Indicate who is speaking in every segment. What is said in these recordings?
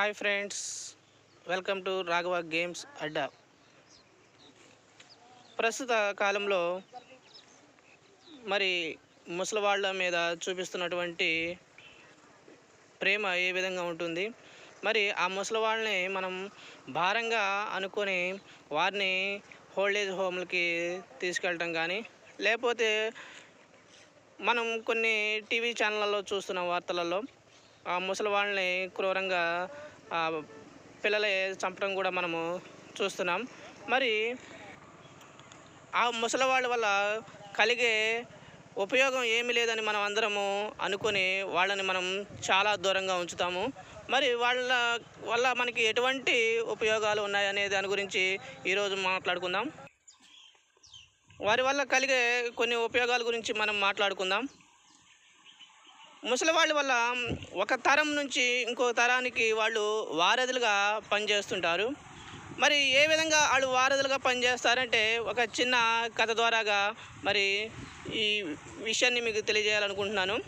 Speaker 1: Hi friends welcome to Raghava games Adda. ప్రస్తుత కాలంలో మరి ముసలివాళ్ళ మీద చూపిస్తున్నటువంటి ప్రేమ ఏ విధంగా ఉంటుంది? మరి ఆ ముసలివాళ్ళని మనం భారంగా అనుకొని వారిని హోల్డేజ్ హోమ్లకి తీసుకెళ్ళటం కానీ లేకపోతే మనం కొన్ని టీవీ ఛానళ్ళలో చూస్తున్న వార్తలలో ఆ ముసలి వాళ్ళని క్రూరంగా పిల్లలే చంపడం కూడా మనము చూస్తున్నాం. మరి ఆ ముసలి వాళ్ళ వల్ల కలిగే ఉపయోగం ఏమీ లేదని మనం అందరము అనుకొని వాళ్ళని మనం చాలా దూరంగా ఉంచుతాము. మరి వాళ్ళ వల్ల మనకి ఎటువంటి ఉపయోగాలు ఉన్నాయనే దాని గురించి ఈరోజు మాట్లాడుకుందాం. వారి వల్ల కలిగే కొన్ని ఉపయోగాల గురించి మనం మాట్లాడుకుందాం. ముసలి వాళ్ళ వల్ల ఒక తరం నుంచి ఇంకో తరానికి వాళ్ళు వారధులుగా పనిచేస్తుంటారు. మరి ఏ విధంగా వాళ్ళు వారధులుగా పనిచేస్తారంటే ఒక చిన్న కథ ద్వారాగా మరి ఈ విషయాన్ని మీకు తెలియజేయాలనుకుంటున్నాను.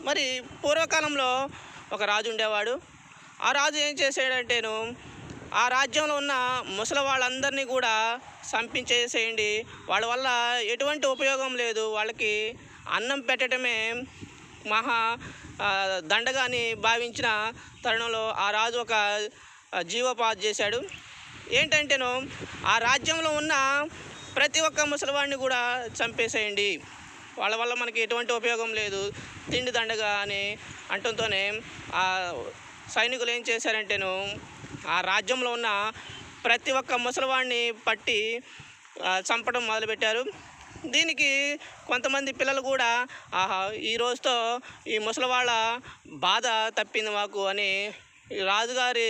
Speaker 1: మరి పూర్వకాలంలో ఒక రాజు ఉండేవాడు. ఆ రాజు ఏం చేసాడంటేను ఆ రాజ్యంలో ఉన్న ముసలి వాళ్ళందరినీ కూడా సంపించేసేయండి. వాళ్ళ వల్ల ఎటువంటి ఉపయోగం లేదు. వాళ్ళకి అన్నం పెట్టడమే మహా దండగాని దండగా అని భావించిన తరుణంలో ఆ రాజు ఒక జీవోపాధి చేశాడు. ఏంటంటేను ఆ రాజ్యంలో ఉన్న ప్రతి ఒక్క ముసలివాడిని కూడా చంపేసేయండి. వాళ్ళ వల్ల మనకి ఎటువంటి ఉపయోగం లేదు. తిండి దండగా అని అంటంతోనే ఆ సైనికులు ఏం చేశారంటేను ఆ రాజ్యంలో ఉన్న ప్రతి ఒక్క ముసలివాడిని పట్టి చంపడం మొదలుపెట్టారు. దీనికి కొంతమంది పిల్లలు కూడా ఆహా ఈ రోజుతో ఈ ముసలివాళ్ళ బాధ తప్పింది మాకు అని రాజుగారి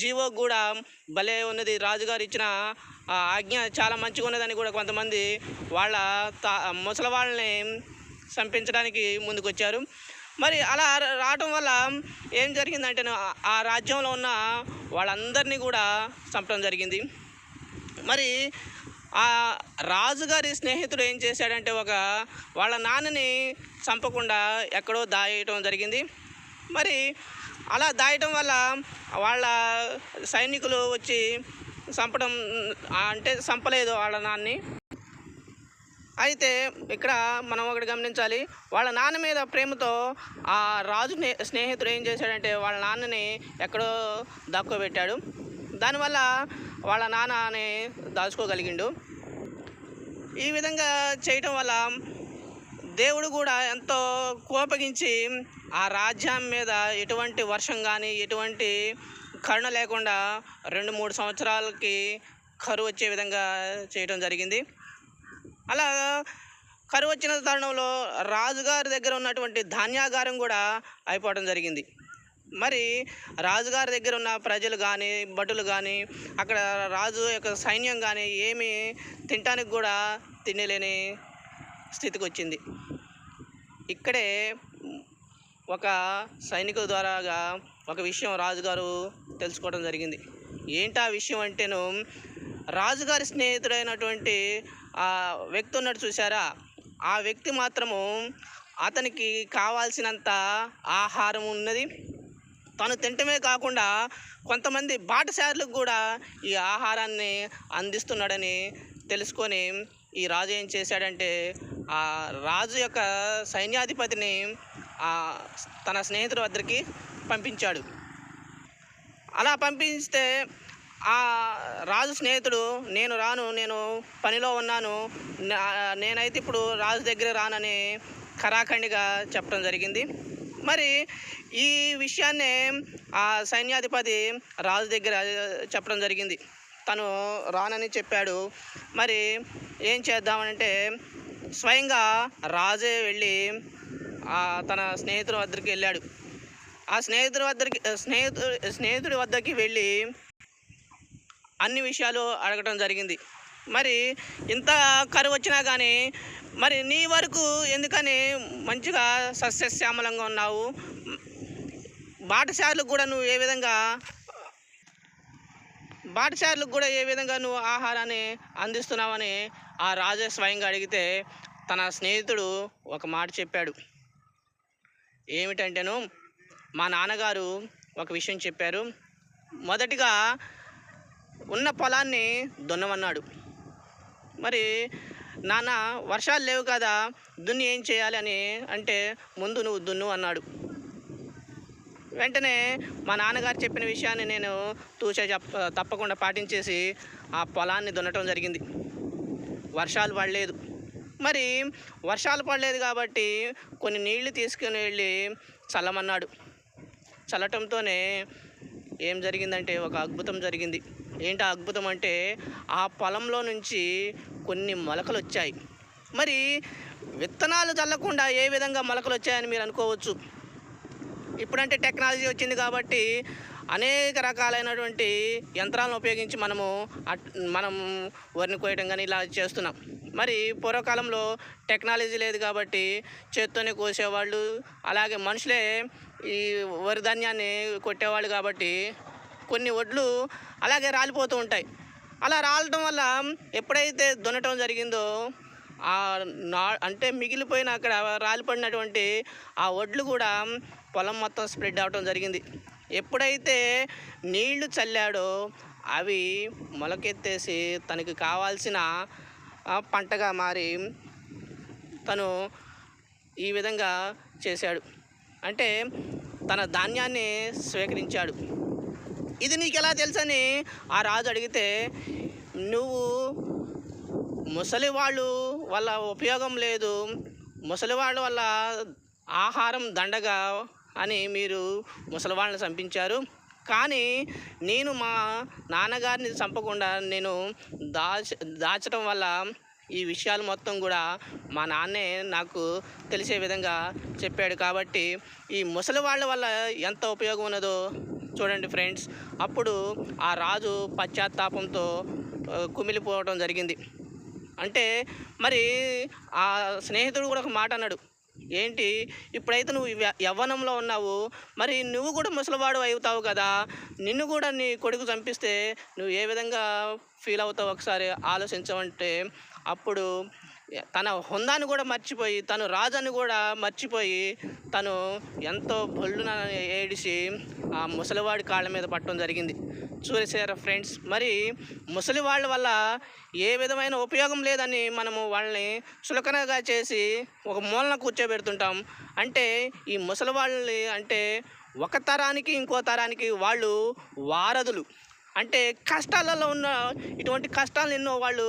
Speaker 1: జీవో కూడా భలే ఉన్నది. రాజుగారు ఇచ్చిన ఆ ఆజ్ఞ చాలా మంచిగా ఉన్నదని కూడా కొంతమంది వాళ్ళ తా ముసలి వాళ్ళని చంపించడానికి ముందుకొచ్చారు. మరి అలా రావటం వల్ల ఏం జరిగిందంటే ఆ రాజ్యంలో ఉన్న వాళ్ళందరినీ కూడా చంపడం జరిగింది. మరి ఆ రాజుగారి స్నేహితుడు ఏం చేశాడంటే ఒక వాళ్ళ నాన్నని చంపకుండా ఎక్కడో దాయటం జరిగింది. మరి అలా దాయటం వల్ల వాళ్ళ సైనికులు వచ్చి చంపడం అంటే చంపలేదు వాళ్ళ నాన్ని అయితే ఇక్కడ మనం ఒకటి గమనించాలి వాళ్ళ నాన్న మీద ప్రేమతో ఆ రాజు స్నేహితుడు ఏం చేశాడంటే వాళ్ళ నాన్నని ఎక్కడో దాక్కోబెట్టాడు. దానివల్ల వాళ్ళ నాన్నని దాచుకోగలిగిండు. ఈ విధంగా చేయటం వల్ల దేవుడు కూడా ఎంతో కోపగించి ఆ రాజ్యం మీద ఎటువంటి వర్షం కానీ ఎటువంటి కరుణ లేకుండా రెండు మూడు సంవత్సరాలకి కరువు వచ్చే విధంగా చేయటం జరిగింది. అలా కరువు వచ్చిన తరుణంలో రాజుగారి దగ్గర ఉన్నటువంటి ధాన్యాగారం కూడా అయిపోవడం జరిగింది. మరి రాజుగారి దగ్గర ఉన్న ప్రజలు కానీ భటులు కానీ అక్కడ రాజు యొక్క సైన్యం కానీ ఏమి తినటానికి కూడా తినలేని స్థితికి వచ్చింది. ఇక్కడే ఒక సైనికుల ద్వారాగా ఒక విషయం రాజుగారు తెలుసుకోవడం జరిగింది. ఏంటి ఆ విషయం అంటేను రాజుగారి స్నేహితుడైనటువంటి ఆ వ్యక్తి ఉన్నాడు చూసారా ఆ వ్యక్తి మాత్రము అతనికి కావాల్సినంత ఆహారం ఉన్నది. తను తినటమే కాకుండా కొంతమంది బాటసారులకు కూడా ఈ ఆహారాన్ని అందిస్తున్నాడని తెలుసుకొని ఈ రాజు ఏం చేశాడంటే ఆ రాజు యొక్క సైన్యాధిపతిని ఆ తన స్నేహితుడి వద్దరికి పంపించాడు. అలా పంపిస్తే ఆ రాజు స్నేహితుడు నేను రాను నేను పనిలో ఉన్నాను నేనైతే ఇప్పుడు రాజు దగ్గర రానని కరాఖండిగా చెప్పడం జరిగింది. మరి ఈ విషయాన్నే ఆ సైన్యాధిపతి రాజు దగ్గర చెప్పడం జరిగింది. తను రానని చెప్పాడు. మరి ఏం చేద్దామనంటే స్వయంగా రాజే వెళ్ళి తన స్నేహితుడి వద్దరికి వెళ్ళాడు. ఆ స్నేహితుడి వద్దరికి స్నేహితుడు స్నేహితుడి వద్దకి వెళ్ళి అన్ని విషయాలు అడగటం జరిగింది. మరి ఇంత కరువు వచ్చినా కానీ మరి నీ వరకు ఎందుకని మంచిగా సస్యశ్యామలంగా ఉన్నావు? బాటసారులకు కూడా నువ్వు ఏ విధంగా బాటసారులకు కూడా ఏ విధంగా నువ్వు ఆహారాన్ని అందిస్తున్నావని ఆ రాజా స్వయంగా అడిగితే తన స్నేహితుడు ఒక మాట చెప్పాడు. ఏమిటంటేను మా నాన్నగారు ఒక విషయం చెప్పారు. మొదటిగా ఉన్న పొలాన్ని దున్నమన్నాడు. మరి నాన్న వర్షాలు లేవు కదా దున్ని ఏం చేయాలి అని అంటే ముందు నువ్వు దున్ను అన్నాడు. వెంటనే మా నాన్నగారు చెప్పిన విషయాన్ని నేను తూచే చెప్ప తప్పకుండా పాటించేసి ఆ పొలాన్ని దున్నటం జరిగింది. వర్షాలు పడలేదు. మరి వర్షాలు పడలేదు కాబట్టి కొన్ని నీళ్ళు తీసుకుని వెళ్ళి చల్లమన్నాడు. చల్లటంతోనే ఏం జరిగిందంటే ఒక అద్భుతం జరిగింది. ఏంటి అద్భుతం అంటే ఆ పొలంలో నుంచి కొన్ని మొలకలు వచ్చాయి. మరి విత్తనాలు చల్లకుండా ఏ విధంగా మొలకలు వచ్చాయని మీరు అనుకోవచ్చు. ఇప్పుడంటే టెక్నాలజీ వచ్చింది కాబట్టి అనేక రకాలైనటువంటి యంత్రాలను ఉపయోగించి మనము అట్- మనం వరిని కోయటం కానీ ఇలా చేస్తున్నాం. మరి పూర్వకాలంలో టెక్నాలజీ లేదు కాబట్టి చేత్తోనే కోసేవాళ్ళు అలాగే మనుషులే ఈ వరి ధాన్యాన్ని కొట్టేవాళ్ళు కాబట్టి కొన్ని వడ్లు అలాగే రాలిపోతూ ఉంటాయి. అలా రాలటం వల్ల ఎప్పుడైతే దున్నటం జరిగిందో ఆ నా అంటే మిగిలిపోయిన అక్కడ రాలిపడినటువంటి ఆ వడ్లు కూడా పొలం మొత్తం స్ప్రెడ్ అవటం జరిగింది. ఎప్పుడైతే నీళ్ళు చల్లాడో అవి మొలకెత్తేసి తనకి కావాల్సిన పంటగా మారి తను ఈ విధంగా చేశాడు. అంటే తన ధాన్యాన్ని స్వీకరించాడు. ఇది నీకు ఎలా తెలుసని ఆ రాజు అడిగితే నువ్వు ముసలి వాళ్ళు వల్ల ఉపయోగం లేదు. ముసలి వాళ్ళ వల్ల ఆహారం దండగా అని మీరు ముసలి వాళ్ళని చంపించారు. కానీ నేను మా నాన్నగారిని చంపకుండా నేను దాచ దాచడం వల్ల ఈ విషయాలు మొత్తం కూడా మా నాన్నే నాకు తెలిసే విధంగా చెప్పాడు కాబట్టి ఈ ముసలి వాళ్ళ వల్ల ఎంత ఉపయోగం ఉన్నదో చూడండి ఫ్రెండ్స్. అప్పుడు ఆ రాజు పశ్చాత్తాపంతో కుమిలిపోవడం జరిగింది. అంటే మరి ఆ స్నేహితుడు కూడా ఒక మాట అన్నాడు. ఏంటి? ఇప్పుడైతే నువ్వు యవ్వనంలో ఉన్నావు. మరి నువ్వు కూడా ముసలివాడు అవుతావు కదా. నిన్ను కూడా నీ కొడుకు చంపిస్తే నువ్వు ఏ విధంగా ఫీల్ అవుతావు ఒకసారి ఆలోచించమంటే అప్పుడు తన హుందాన్ని కూడా మర్చిపోయి తను రాజుని కూడా మర్చిపోయి తను ఎంతో బొల్లున ఏడిసి ఆ ముసలివాడి కాళ్ళ మీద పట్టడం జరిగింది. చూసారా ఫ్రెండ్స్ మరి ముసలి వాళ్ళ వల్ల ఏ విధమైన ఉపయోగం లేదని మనము వాళ్ళని చులకనగా చేసి ఒక మూలన కూర్చోబెడుతుంటాం. అంటే ఈ ముసలి వాళ్ళని అంటే ఒక తరానికి ఇంకో తరానికి వాళ్ళు వారధులు. అంటే కష్టాలలో ఉన్న ఇటువంటి కష్టాలు ఎన్నో వాళ్ళు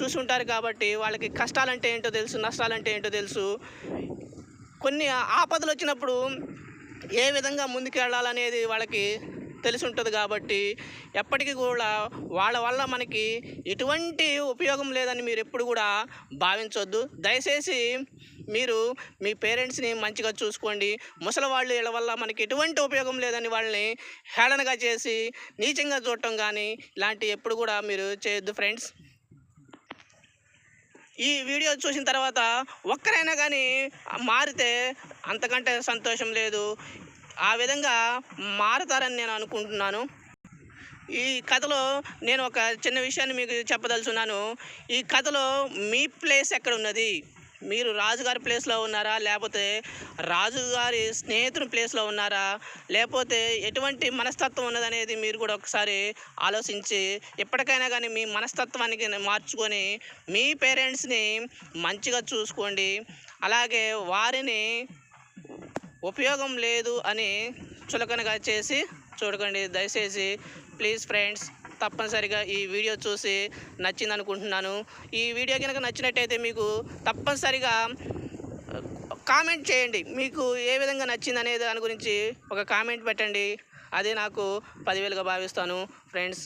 Speaker 1: చూసుంటారు కాబట్టి వాళ్ళకి కష్టాలంటే ఏంటో తెలుసు నష్టాలంటే ఏంటో తెలుసు. కొన్ని ఆపదలు వచ్చినప్పుడు ఏ విధంగా ముందుకు వెళ్ళాలనేది వాళ్ళకి తెలిసి ఉంటుంది కాబట్టి ఎప్పటికీ కూడా వాళ్ళ వల్ల మనకి ఎటువంటి ఉపయోగం లేదని మీరు ఎప్పుడు కూడా భావించవద్దు దయచేసి మీరు మీ పేరెంట్స్ని మంచిగా చూసుకోండి. ముసలి వాళ్ళు వీళ్ళ వల్ల మనకి ఎటువంటి ఉపయోగం లేదని వాళ్ళని హేళనగా చేసి నీచంగా చూడటం కానీ ఇలాంటివి ఎప్పుడు కూడా మీరు చేయొద్దు ఫ్రెండ్స్. ఈ వీడియో చూసిన తర్వాత ఒక్కరైనా కానీ మారితే అంతకంటే సంతోషం లేదు. ఆ విధంగా మారతారని నేను అనుకుంటున్నాను. ఈ కథలో నేను ఒక చిన్న విషయాన్ని మీకు చెప్పదలుచున్నాను. ఈ కథలో మీ ప్లేస్ ఎక్కడ ఉన్నది మీరు రాజుగారి ప్లేస్లో ఉన్నారా? లేకపోతే రాజుగారి స్నేహితుని ప్లేస్లో ఉన్నారా? లేకపోతే ఎటువంటి మనస్తత్వం ఉన్నదనేది మీరు కూడా ఒకసారి ఆలోచించి ఎప్పటికైనా కానీ మీ మనస్తత్వానికి మార్చుకొని మీ పేరెంట్స్ని మంచిగా చూసుకోండి. అలాగే వారిని ఉపయోగం లేదు అని చులకనగా చేసి చూడకండి. దయచేసి ప్లీజ్ ఫ్రెండ్స్ తప్పనిసరిగా ఈ వీడియో చూసి నచ్చింది అనుకుంటున్నాను ఈ వీడియో కనుక నచ్చినట్టయితే మీకు తప్పనిసరిగా కామెంట్ చేయండి. మీకు ఏ విధంగా నచ్చింది అనే దాని గురించి ఒక కామెంట్ పెట్టండి. అదే నాకు పదివేలుగా భావిస్తాను. ఫ్రెండ్స్